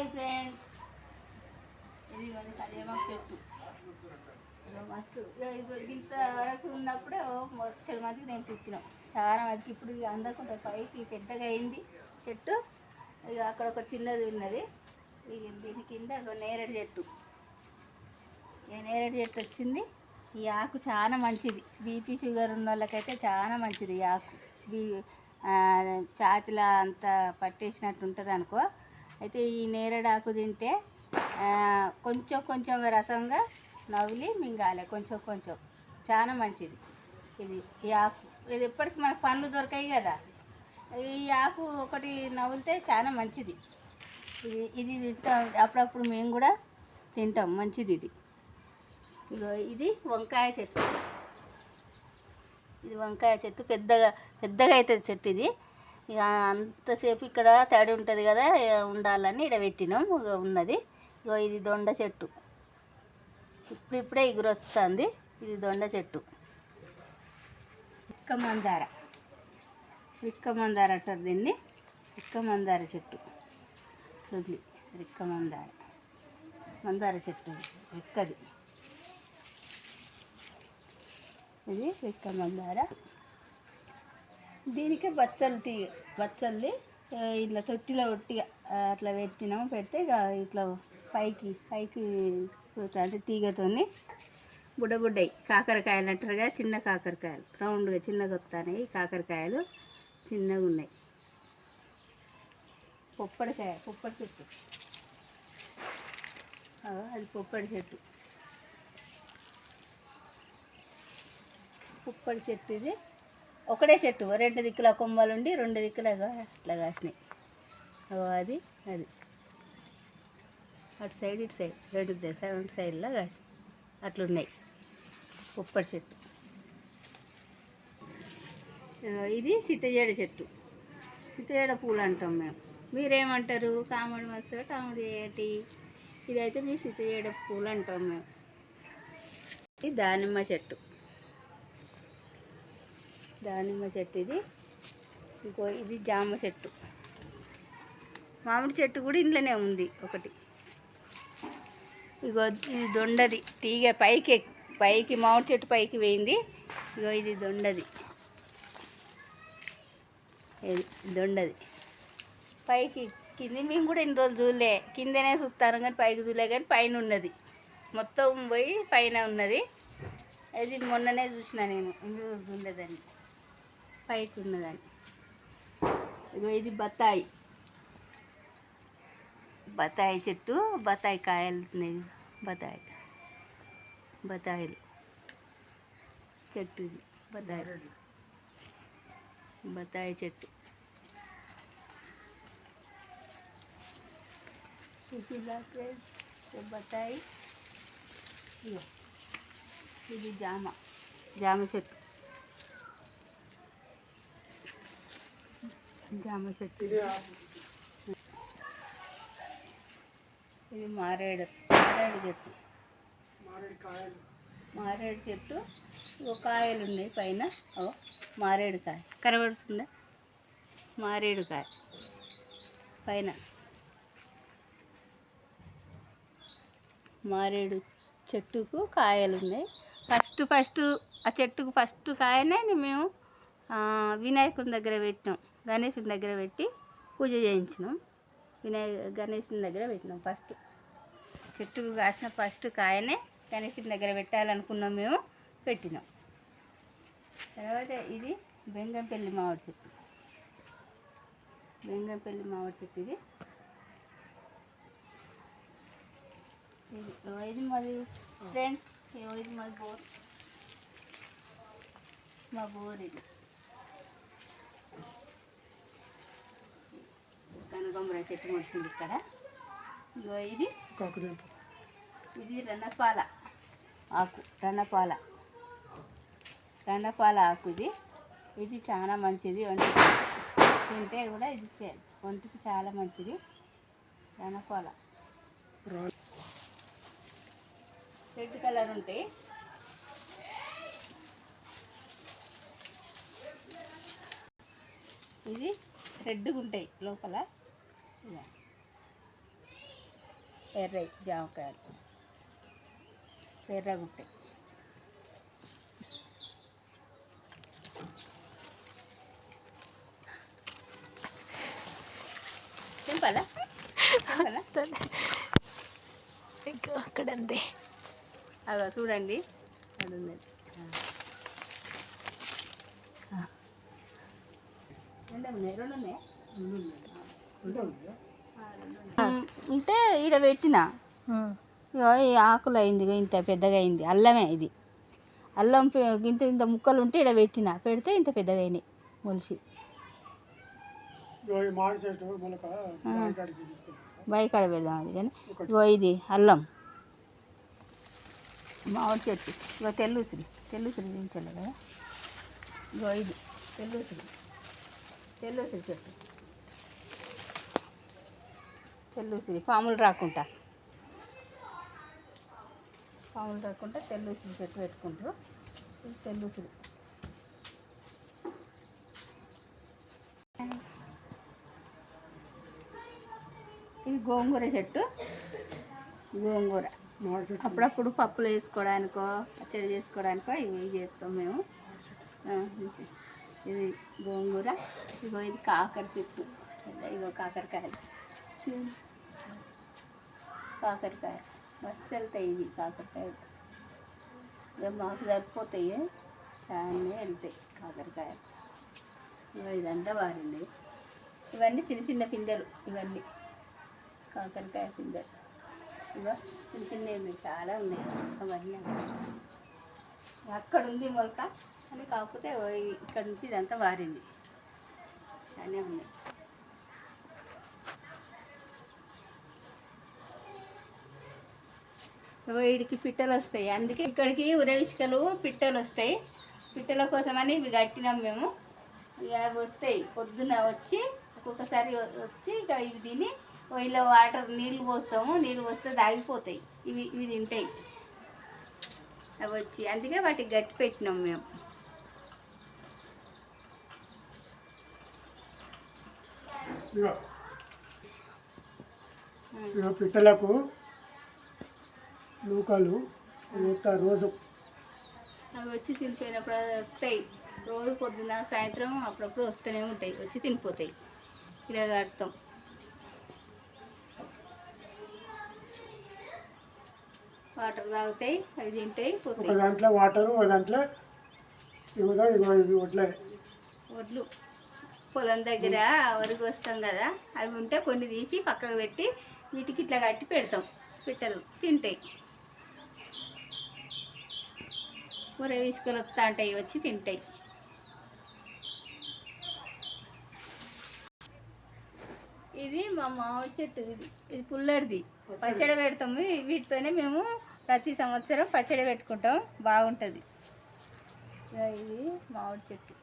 Hi friends. ఇది మన కరివేపాకు చెట్టు మస్తు. ఇది ఇంత వరకు ఉన్నప్పుడే మొత్తం మందికి తెంపించినాం. చాలా మందికి ఇప్పుడు అందకుండా పైకి పెద్దగా అయింది చెట్టు. ఇక అక్కడ ఒక చిన్నది ఉన్నది. ఇక దీని కింద ఒక నేరేడు చెట్టు. ఇక నేరేడు చెట్టు వచ్చింది. ఈ ఆకు చాలా మంచిది. బీపీ షుగర్ ఉన్న వాళ్ళకైతే చాలా మంచిది ఈ ఆకు. బీ ఆ, అంత పట్టేసినట్టు ఉంటుంది అనుకో అయితే ఈ నేరేడు ఆకు తింటే కొంచెం కొంచెం రసంగా నవ్వులి మింగాలి. కొంచెం కొంచెం. చాలా మంచిది. ఇది ఈ ఆకు. ఇది ఎప్పటికి మనకు పండ్లు దొరకాయి కదా. ఈ ఆకు ఒకటి నవ్వులితే చాలా మంచిది. ఇది ఇది తింటాం. అప్పుడప్పుడు మేము కూడా తింటాం. మంచిది ఇది. ఇది వంకాయ చెట్టు. ఇది వంకాయ చెట్టు. పెద్దగా పెద్దగా అవుతుంది చెట్టు ఇది. ఇక అంతసేపు ఇక్కడ తడి ఉంటుంది కదా ఇక ఉండాలని ఇక్కడ పెట్టినాం. ఉన్నది. ఇగో ఇది దొండ చెట్టు. ఇప్పుడిప్పుడే ఎగురొస్తుంది. ఇది దొండ చెట్టు. ఇక్క మందార. విక్క మందార అంటారు దీన్ని. ఇక్క మందార చెట్టు. ఉంది ఇక్క మందార. మందార చెట్టు ఇక్కది ఇది ఇక్క మందార. దీనికి బచ్చలు తీ బచ్చల్ది ఇట్లా తొట్టిలో ఒట్టిగా అట్లా పెట్టినాము పెడితే ఇక ఇట్లా పైకి పైకి అంటే తీగతోని బుడబుడ్డాయి కాకరకాయలు అంటారు కదా చిన్న కాకరకాయలు. రౌండ్గా చిన్నగా వస్తాయి కాకరకాయలు. చిన్నగా ఉన్నాయి. పొప్పడికాయ పొప్పడి చెట్టు. అది పొప్పడి చెట్టు. పుప్పడి చెట్టు ఇది. ఒకటే చెట్టు రెండు దిక్కుల కొమ్మలు ఉండి రెండు దిక్కుల అట్లా కాసినాయి. ఓ అది అది. అటు సైడ్ ఇటు సైడ్. రెండు ది- రెండు సైడ్లో కాసి అట్లున్నాయి. ఉప్పటి చెట్టు. ఇది సిద్ధజేడ చెట్టు. సిద్ధజేడ పూలు అంటాం మేము. మీరేమంటారు? కామడి మచ్చ కామెడీ ఇది ఇదైతే మీ సిద్ధజేడ పూలు అంటాం మేము. ఇది దానిమ్మ చెట్టు. దానిమ్మ చెట్టు ఇది. ఇంకో ఇది జామ చెట్టు. మామిడి చెట్టు కూడా ఇంట్లోనే ఉంది ఒకటి. ఇగో ఇది దొండది. తీగ పైకి పైకి మామిడి చెట్టు పైకి వేయింది. ఇగో ఇది దొండది. ఇది దొండది. పైకి కింద మేము కూడా ఇన్ని రోజులు చూడలే. కిందనే చూస్తాను కానీ పైకి చూడలే కానీ పైన ఉన్నది. మొత్తం పోయి పైన ఉన్నది. అది మొన్ననే చూసిన నేను. ఇన్ని రోజులు చూడలేదండి. పైకి ఉన్నదని ఇగో ఇది బత్తాయి బత్తాయి చెట్టు బత్తాయి కాయలు ఉన్నాయి బత్తాయి బత్తాయిలు చెట్టు ఇది బత్తాయి బత్తాయి చెట్టు చూసిందా friends? ఇది బత్తాయి ఇగో ఇది జామ జామ చెట్టు జామ చెట్టు ఇది మారేడు. మారేడు చెట్టు. మారేడు చెట్టు. ఓ కాయలు ఉన్నాయి పైన. ఓ మారేడు కాయ. కనబడుతుందా? మారేడు కాయ. పైన. మారేడు చెట్టుకు కాయలు ఉన్నాయి. ఫస్ట్ ఫస్ట్ ఆ చెట్టుకు ఫస్ట్ కాయనే మేము వినాయకుని దగ్గర పెట్టినాం. గణేశుని దగ్గర పెట్టి పూజ చేయించినాం. వినాయక గణేశుని దగ్గర పెట్టినాం ఫస్ట్ చెట్టు కాసిన ఫస్ట్ కాయనే గణేశుని దగ్గర పెట్టాలనుకున్నాం మేము పెట్టినాం. తర్వాత ఇది బెంగంపల్లి మామిడి చెట్టు. బెంగంపల్లి మామిడి చెట్టు ఇది. ఇది మాది ఫ్రెండ్స్ ఇది మాది బోర్. మా బోర్ ఇది. కనకాంబర చెట్టు మొలిసింది ఇక్కడ. ఇగో ఇది. ఇది రణపాల ఆకు రణపాల. రణపాల ఆకు ఇది. ఇది చాలా మంచిది. ఒంటికి తింటే కూడా ఇది చే- ఒంటికి చాలా మంచిది. రణపాల. రెడ్ కలర్ ఉంటాయి. ఇది రెడ్గా ఉంటాయి లోపల. ఇలా ఎర్రయి జామకాయలు ఎర్రగుంటాయి తెంపాలా ఇంకా అక్కడ అంతే అదో చూడండి. అది ఉన్నది. రెండు ఉన్నాయి రెండు ఉన్నాయా ఉంటే ఈడ పెట్టిన. ఈ ఆకులు అయింది ఇంత పెద్దగా అయింది. అల్లమే ఇది. అల్లం ఇంత ఇంత ముక్కలు ఉంటే ఇక్కడ పెట్టిన. పెడితే ఇంత పెద్దగా అయినాయి మొలిసి. బయకాడ పెడదాం అది కానీ. ఇగో ఇది అల్లం. మామిడి చెట్టు. ఇగో తెల్లుసిరి. తెల్లుసిరి దించాలి కదా. ఇగో ఇది. తెల్లుసిరి. తెల్లుసిరి చెట్టు. తెల్లుసిరి పాములు రాకుండా పాములు రాకుండా తెల్లుసిరి చెట్టు పెట్టుకుంటారు. ఇది తెల్లుసిరి ఇది గోంగూర చెట్టు. గోంగూర. అప్పుడప్పుడు పప్పులు వేసుకోవడానికో పచ్చడి చేసుకోవడానికో ఇవి చేస్తాం మేము. ఇది- గోంగూర. ఇగో ఇది కాకర చెట్టు. ఇగో కాకరకాయలు. కాకరకాయ. మస్తు వెళ్తాయి ఇవి కాకరకాయ ఇక మాకు సరిపోతాయి. చాలా వెళ్తాయి కాకరకాయ ఇదంతా వారింది ఇవన్నీ చిన్న చిన్న పిందెలు ఇవన్నీ. కాకరకాయ పిందెలు. ఇవో చిన్న చిన్నవి ఉన్నాయి. చాలా ఉన్నాయి. అవన్నీ అక్కడ ఉంది మొలక. అని కాకపోతే ఇక్కడ నుంచి ఇదంతా వారింది చాలా ఉన్నాయి. వీడికి పిట్టలు వస్తాయి. అందుకే ఇక్కడికి ఉరవిష్కలు పిట్టలు వస్తాయి. పిట్టల కోసమని ఇవి కట్టినాం మేము. ఇక అవి వస్తాయి. పొద్దున వచ్చి ఒక్కొక్కసారి వచ్చి ఇక ఇవి తిని ఇలా వాటర్ నీళ్ళు పోస్తాము. నీళ్ళు పోస్తే దాగిపోతాయి ఇవి ఇవి తింటాయి. అవి వచ్చి అందుకే వాటికి గట్టి పెట్టినాం మేము. పిట్టలకు నూకలు నూక రోజు. అవి వచ్చి తినిపోయినప్పుడు వస్తాయి. రోజు పొద్దున్న సాయంత్రం అప్పుడప్పుడు వస్తూనే ఉంటాయి. వచ్చి తినిపోతాయి. ఇలా కడతాం. వాటర్ తాగుతాయి అవి తింటాయి ఒక దాంట్లో వాటరు ఒక దాంట్లో ఇవిగా ఇగో ఇవి వడ్లే. వడ్లు. పొలం దగ్గర వరకు వస్తాం కదా అవి ఉంటే కొన్ని తీసి పక్కకు పెట్టి వీటికి ఇట్లా కట్టి పెడతాం. పిట్టలు తింటాయి. కూర తీసుకొని వస్తా ఉంటాయి వచ్చి తింటాయి. ఇది మా మామిడి చెట్టు ఇది. ఇది పుల్లడిది. పచ్చడి. పెడతాము. వీటితోనే మేము ప్రతి సంవత్సరం పచ్చడి పెట్టుకుంటాం. బాగుంటుంది. ఇది మామిడి చెట్టు.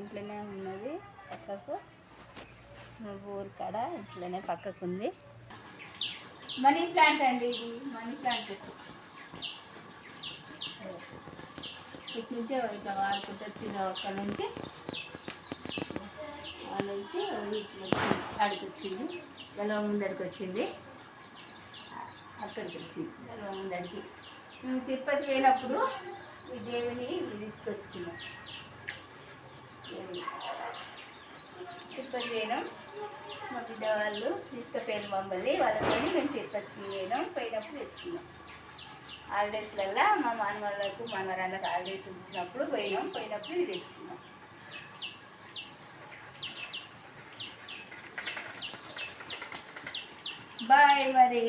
ఇంట్లోనే ఉన్నది. పక్కకు మా ఊరు కాడ ఇంట్లోనే పక్కకు ఉంది మనీ ప్లాంట్ అండి ఇది. మనీ ప్లాంట్ చెట్టు. ఇటు నుంచే ఇట్లా వాడుకుంటూ వచ్చింది అక్కడ నుంచి వాళ్ళ నుంచి ఇట్లా వచ్చింది ఆడికి వచ్చింది ముందడికి వచ్చింది. అక్కడికి వచ్చింది ఎలా ముందడికి మేము తిరుపతి వెళ్ళినప్పుడు ఈ దేవిని తీసుకొచ్చుకున్నాం తిరుపతి వేయడం మా బిడ్డ వాళ్ళు తీసుకుపోయారు మమ్మల్ని. వాళ్ళతో మేము తిరుపతి హాలిడేస్లల్లో మా మనవాళ్ళకు మనవరాళ్ళకి హాలిడేస్ ఇచ్చినప్పుడు పోయినాం. పోయినప్పుడు ఇది తెచ్చుకున్నాం. బాయ్ మరి.